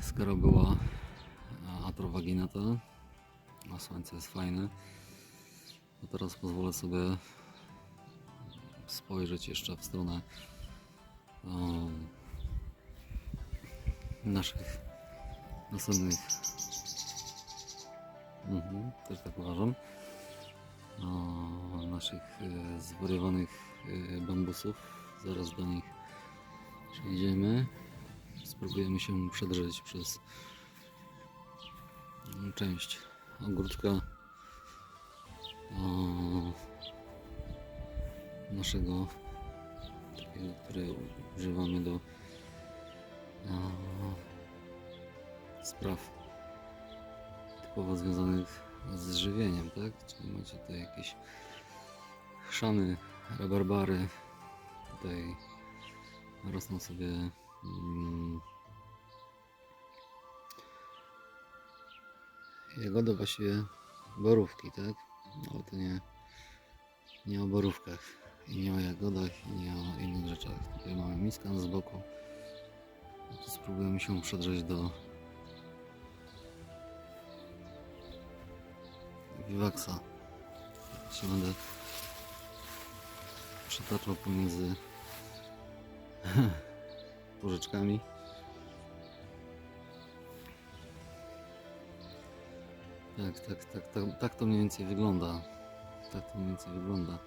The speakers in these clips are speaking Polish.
skoro była e, atrowaginata, a słońce jest fajne, to teraz pozwolę sobie spojrzeć jeszcze w stronę um, naszych następnych. Mhm, też tak uważam. O, naszych e, zwariowanych e, bambusów. Zaraz do nich przejdziemy spróbujemy się przedrzeć przez mm, część ogródka naszego takiego, który używamy do spraw typowo związanych z żywieniem, tak? Czyli macie tutaj jakieś chrzany, rabarbary, tutaj rosną sobie mm, jagody właściwie borówki, tak? Ale to nie, nie o borówkach i nie o jagodach i nie o innych rzeczach. Tutaj mamy miskan z boku. To spróbujemy się przedrzeć do Vivaxa. Się będę przetaczał pomiędzy porzeczkami. Tak, tak, tak, tak, tak to mniej więcej wygląda. Tak to mniej więcej wygląda.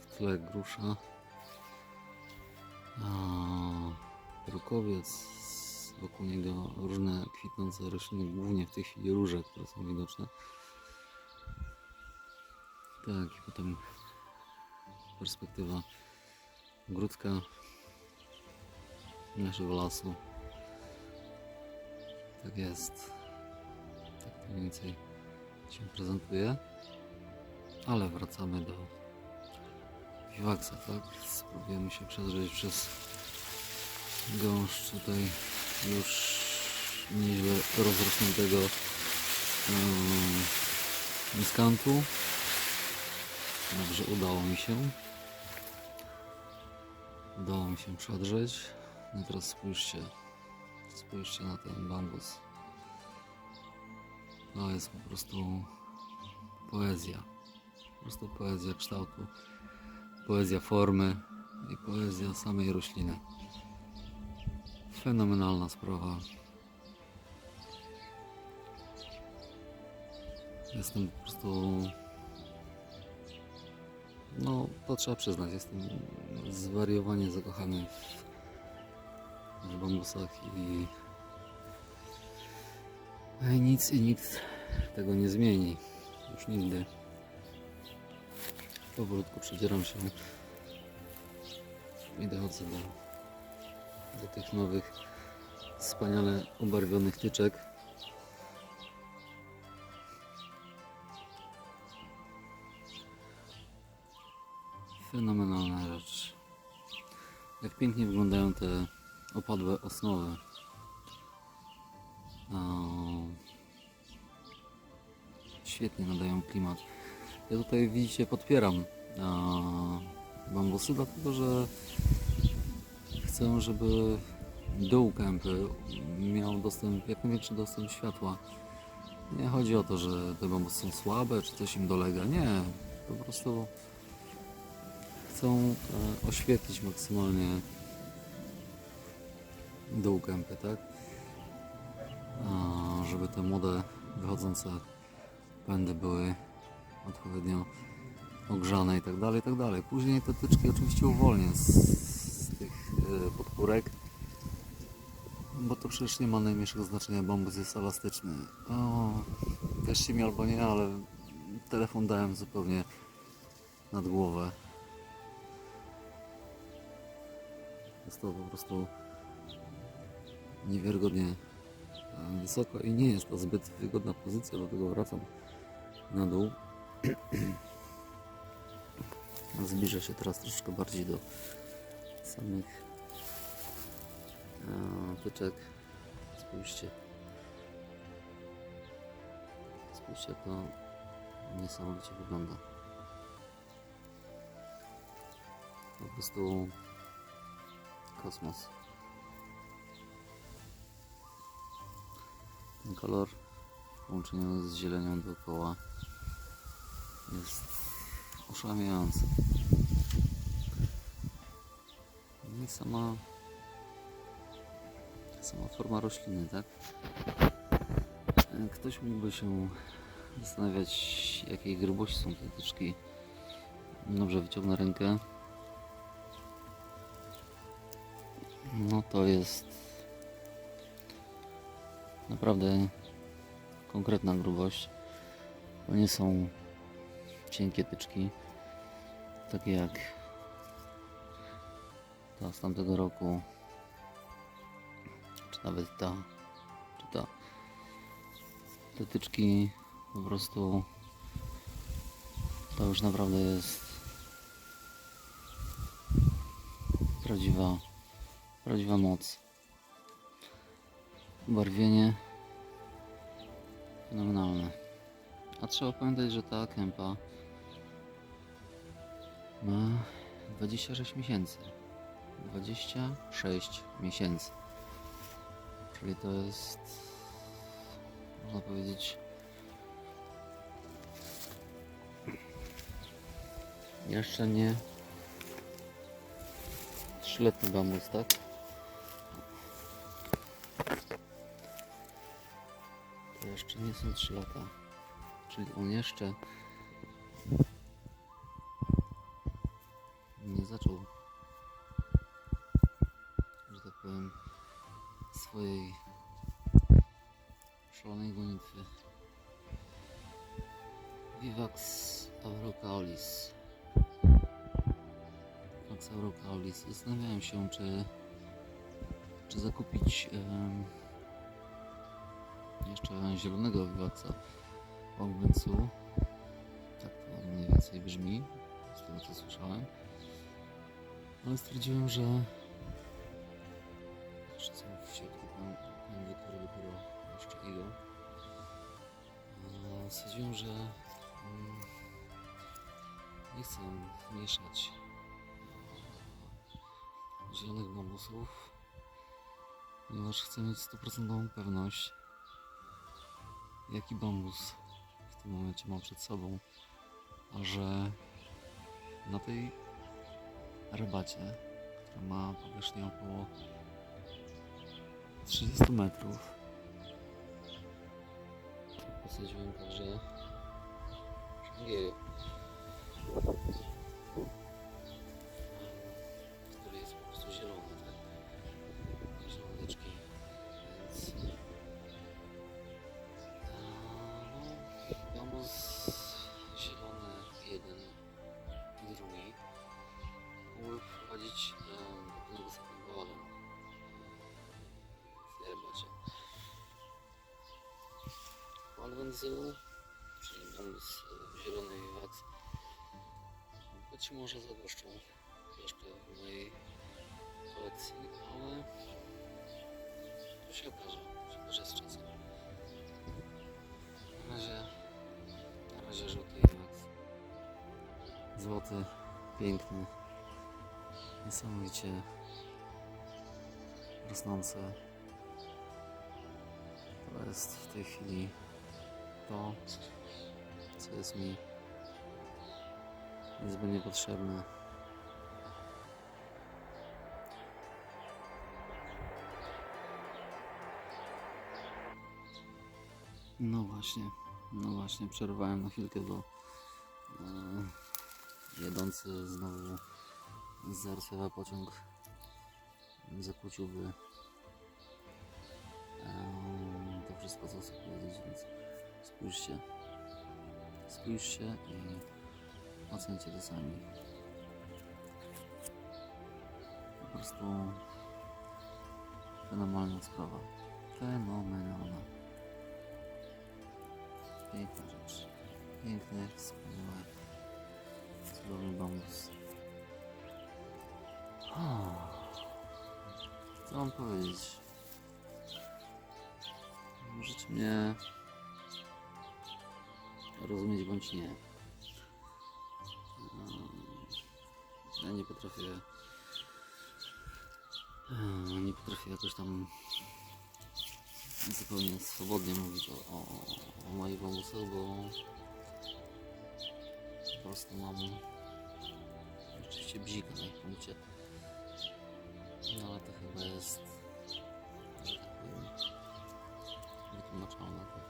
W tle grusza. A, rukowiec, wokół niego różne kwitnące rośliny, głównie w tej chwili róże, które są widoczne. Tak, i potem perspektywa ogródka naszego lasu. Tak jest. Tak mniej więcej się prezentuje. Ale wracamy do Vivaxa, tak? Spróbujemy się przedrzeć przez gąszcz tutaj już nieźle rozrośniętego um, miskantu. Dobrze, udało mi się. Udało mi się przedrzeć. No teraz spójrzcie. Spójrzcie na ten bambus. To jest po prostu poezja. Po prostu poezja kształtu, poezja formy i poezja samej rośliny. Fenomenalna sprawa. Jestem po prostu. No, to trzeba przyznać. Jestem zwariowanie zakochany w, w bambusach i. i nic i nikt tego nie zmieni. Już nigdy. Powolutku przedzieram się i dochodzę do do tych nowych, wspaniale ubarwionych tyczek. Fenomenalna rzecz. Jak pięknie wyglądają te opadłe osnowy. O, świetnie nadają klimat. Ja tutaj widzicie podpieram o, bambusy, dlatego że chcę, żeby dół kępy miał dostęp, jak największy dostęp światła. Nie chodzi o to, że te bambusy są słabe, czy coś im dolega. Nie, po prostu chcą e, oświetlić maksymalnie dół kępy, tak? A, żeby te młode, wychodzące pędy były odpowiednio ogrzane i tak dalej, i tak dalej. Później te tyczki oczywiście uwolnię z, z tych e, podpórek, bo to przecież nie ma najmniejszego znaczenia, bambus jest elastyczny. O, wierzcie mi albo nie, ale telefon dałem zupełnie nad głowę. Jest to po prostu niewiarygodnie e, wysoko i nie jest to zbyt wygodna pozycja, dlatego wracam na dół. Zbliżę się teraz troszeczkę bardziej do samych e, tyczek. Spójrzcie. Spójrzcie, jak to niesamowicie wygląda. Po prostu kosmos. Ten kolor w połączeniu z zielenią dookoła jest oszałamiający. No i sama, sama forma rośliny, tak? Ktoś mógłby się zastanawiać, jakiej grubości są te tyczki. Dobrze, wyciągnę rękę. No to jest naprawdę konkretna grubość. To nie są cienkie tyczki, takie jak ta z tamtego roku, czy nawet ta, czy ta. Te tyczki po prostu to już naprawdę jest prawdziwa, prawdziwa moc. Barwienie fenomenalne. A trzeba pamiętać, że ta kępa ma 26 miesięcy. 26 miesięcy. Czyli to jest, można powiedzieć, jeszcze nie trzyletni bambus, tak? Nie są 3 lata. Czyli on jeszcze nie zaczął, że tak powiem, swojej szalonej gonitwy. Vivax aurocaolis. Vivax aurocaolis. Zastanawiałem się, czy, czy zakupić jeszcze zielonego Vivaxa Bąbęcu. Tak to mniej więcej brzmi, z tego co słyszałem. Ale stwierdziłem, że jeszcze są w środku pędy, które dopiero jeszcze. A Stwierdziłem, że mm, nie chcę mieszać zielonych bambusów, ponieważ chcę mieć stuprocentową pewność, jaki bambus w tym momencie mam przed sobą, a że na tej rabacie, która ma powierzchnię około 30 metrów, posadziłem także szangieję, Malwenzyl, czyli bambus e, zielony i wax, być może zagoszczą troszkę w mojej kolekcji, ale to się okaże, się okaże z czasem. Na razie, na razie żółty Max. Złoty, piękny, niesamowicie rosnące. To jest w tej chwili to, co jest mi niezbędnie potrzebne. No właśnie, no właśnie, przerwałem na chwilkę, bo e, jadący znowu z Zarszewa pociąg zakłóciłby e, to wszystko, co chcę powiedzieć, więc spójrzcie, spójrzcie i ocencie to sami. Po prostu fenomenalna sprawa, fenomenalna. Piękna rzecz. Piękny, wspaniały, cudowny bambus. Co mam powiedzieć? Możecie mnie rozumieć bądź nie. Ja nie potrafię. Nie potrafię jakoś tam zupełnie swobodnie mówić o, o, o moich bo po prostu mam rzeczywiście bzika na ich punkcie. No ale to chyba jest, że tak powiem, wytłumaczalne.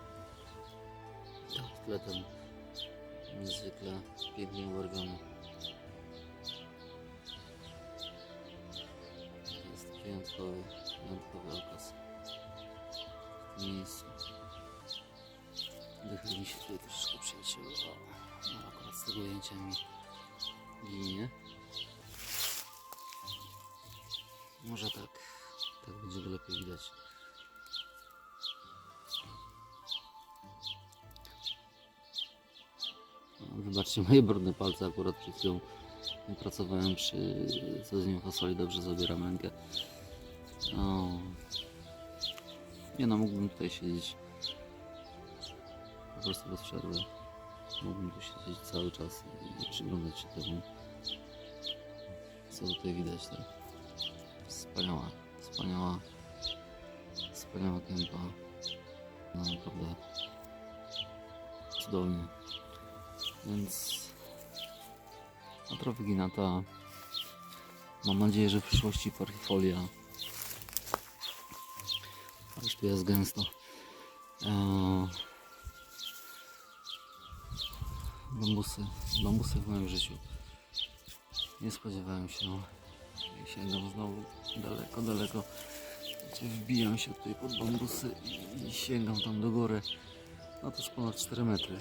Ten niezwykle pięknie. To jest wyjątkowy, wyjątkowy okaz w tym miejscu. Dych mi się tutaj troszeczkę przyjaciół, no akurat z tego ujęcia mi ginie. Może tak, tak będzie lepiej widać. Wybaczcie moje brudne palce, akurat przed chwilą pracowałem przy co z nim fasoli, dobrze zabieram rękę. O. Nie no, mógłbym tutaj siedzieć po prostu bez przerwy. Mógłbym tu siedzieć cały czas i przyglądać się temu, co tutaj widać. Tak? Wspaniała, wspaniała, wspaniała kępa. No, naprawdę cudownie. Więc atrofiginata. Mam nadzieję, że w przyszłości parfifolia. Aż tu jest gęsto. Eee, bambusy. Bambusy w moim życiu. Nie spodziewałem się. Sięgam znowu daleko, daleko. Gdzie wbijam się tutaj pod bambusy i sięgam tam do góry. No to jest ponad 4 metry.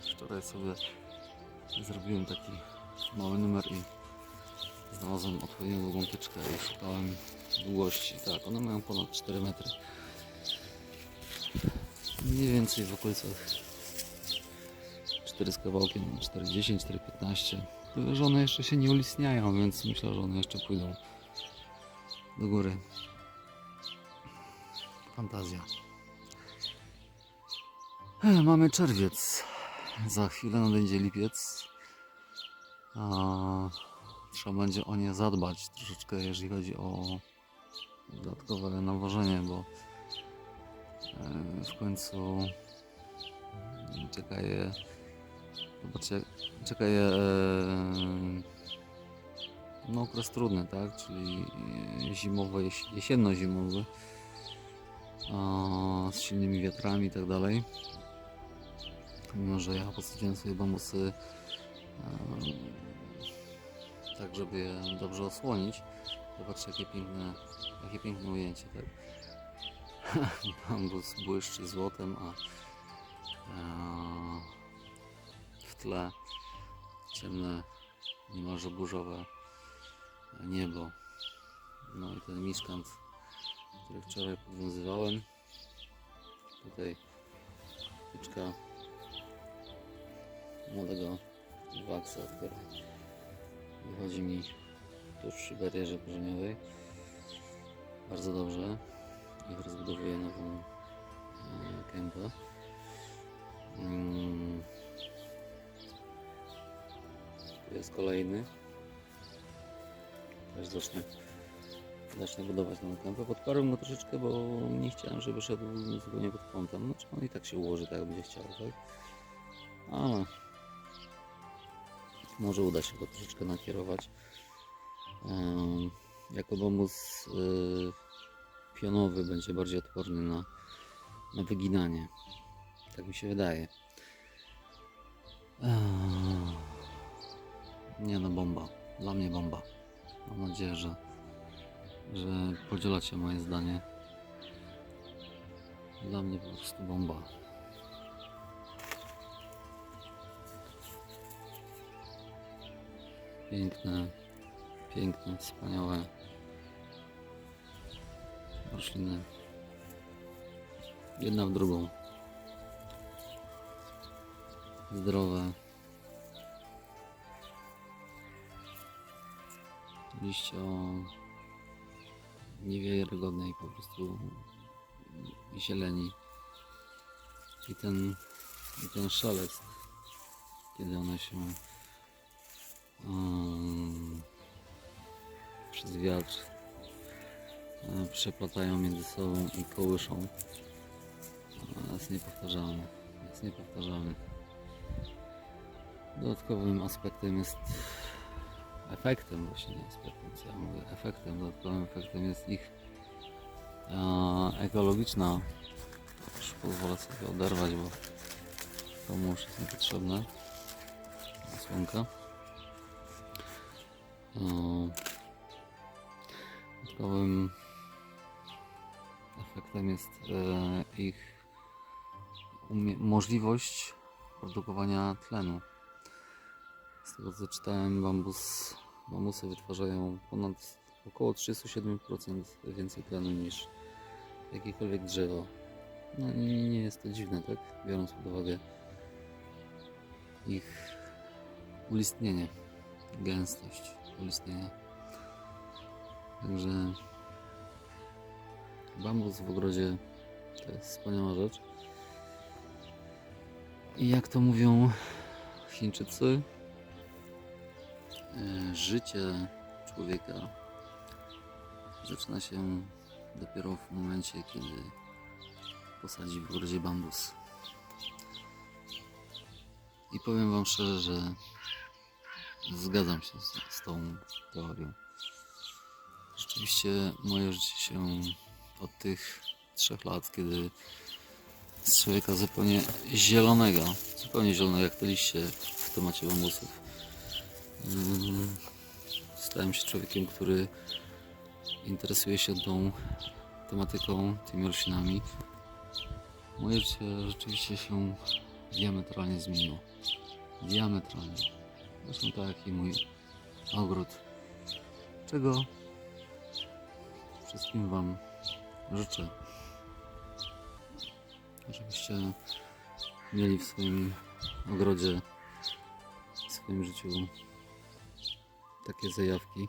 Wczoraj sobie zrobiłem taki mały numer i znalazłem odpowiednią długą tyczkę i szukałem długości. Tak, one mają ponad 4 metry. Mniej więcej w okolicach 4 z kawałkiem, 4,10, 4,15. Tyle, że one jeszcze się nie ulistniają, więc myślę, że one jeszcze pójdą do góry. Fantazja. Mamy czerwiec. Za chwilę nadejdzie lipiec. A trzeba będzie o nie zadbać troszeczkę, jeżeli chodzi o dodatkowe nawożenie, bo e, w końcu czeka je. Zobaczcie, czeka je e, no, okres trudny, tak? Czyli e, zimowy, jes- jesienno-zimowy z silnymi wiatrami i tak dalej. Mimo, że ja posadziłem sobie bambusy e, tak, żeby je dobrze osłonić. Zobaczcie, jakie piękne, jakie piękne ujęcie, tak? Bambus błyszczy złotem, a e, w tle ciemne, niemalże burzowe niebo. No i ten miskant, który wczoraj podwiązywałem. Tutaj tyczka młodego waksa, który wychodzi mi tuż przy barierze korzeniowej. Bardzo dobrze. I rozbudowuję nową e, kępę. Mm. Tu jest kolejny. Też zacznę, zacznę budować nową kępę. Podparłem go troszeczkę, bo nie chciałem, żeby szedł zupełnie pod kątem. Znaczy on i tak się ułoży tak, jak będzie chciał, tak? Ale może uda się go troszeczkę nakierować. Jako bambus y, pionowy będzie bardziej odporny na, na wyginanie. Tak mi się wydaje. Nie no, bomba. Dla mnie bomba. Mam nadzieję, że, że podzielacie moje zdanie. Dla mnie po prostu bomba. Piękne, piękne, wspaniałe rośliny. Jedna w drugą. Zdrowe. Liście o niewiarygodnej po prostu zieleni. I ten, i ten szelest, kiedy one się um, przez wiatr e, przeplatają między sobą i kołyszą. jest niepowtarzalny. Jest niepowtarzalny. Dodatkowym aspektem jest efektem, właśnie nie aspektem, co ja mówię, efektem, dodatkowym efektem jest ich e, ekologiczna. Już pozwolę sobie oderwać, bo komu już jest niepotrzebne. Słonka. Dodatkowym efektem jest e, ich możliwość produkowania tlenu. Z tego co czytałem, bambus, bambusy wytwarzają ponad około 37% więcej tlenu niż jakiekolwiek drzewo. No i nie jest to dziwne, tak? Biorąc pod uwagę ich ulistnienie, gęstość ulistnienia. Także bambus w ogrodzie to jest wspaniała rzecz. I jak to mówią Chińczycy, e, życie człowieka zaczyna się dopiero w momencie, kiedy posadzi w ogrodzie bambus. I powiem Wam szczerze, że zgadzam się z, z tą teorią. Rzeczywiście moje życie się od tych trzech lat, kiedy z człowieka zupełnie zielonego, zupełnie zielonego jak te liście w temacie bambusów. Mm, Stałem się człowiekiem, który interesuje się tą tematyką, tymi roślinami. Moje życie rzeczywiście się diametralnie zmieniło. Diametralnie. Zresztą tak jak i mój ogród. Czego wszystkim Wam życzę żebyście mieli w swoim ogrodzie, w swoim życiu takie zajawki,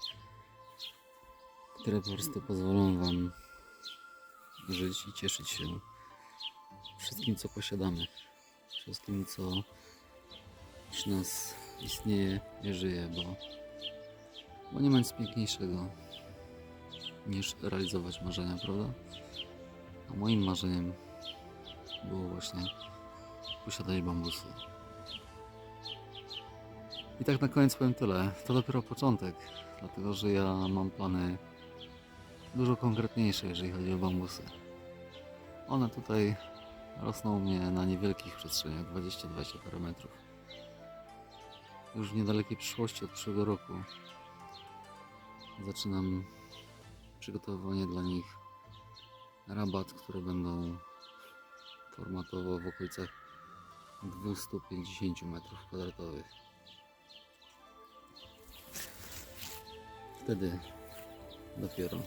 które po prostu pozwolą Wam żyć i cieszyć się wszystkim, co posiadamy, wszystkim, co przy nas istnieje i żyje, bo, bo nie ma nic piękniejszego niż realizować marzenia, prawda? A moim marzeniem było właśnie posiadać bambusy. I tak na koniec powiem tyle. To dopiero początek, dlatego że ja mam plany dużo konkretniejsze, jeżeli chodzi o bambusy. One tutaj rosną u mnie na niewielkich przestrzeniach, 20-20 parę metrów. Już w niedalekiej przyszłości od przyszłego roku zaczynam przygotowywanie dla nich rabat, które będą formatowo w okolicach 250 m2. Wtedy dopiero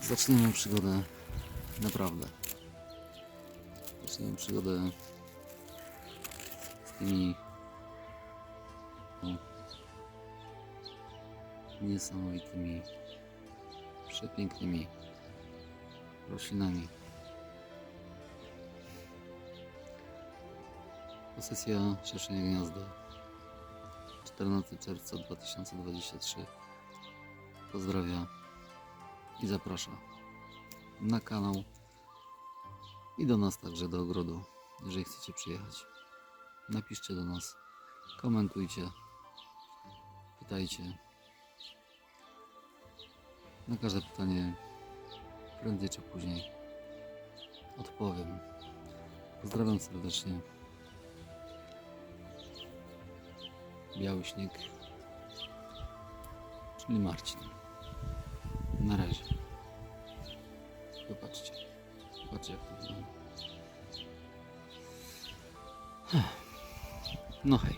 zaczniemy przygodę naprawdę. Zaczniemy przygodę z tymi niesamowitymi, przepięknymi roślinami. Posesja Szerszenie Gniazdo 14 czerwca 2023 Pozdrawia i zaprasza na kanał i do nas także do ogrodu, jeżeli chcecie przyjechać. Napiszcie do nas, komentujcie, pytajcie. Na każde pytanie prędzej czy później odpowiem. Pozdrawiam serdecznie. Biały śnieg, czyli Marcin. Na razie. Popatrzcie. Popatrzcie jak to wygląda. No hej.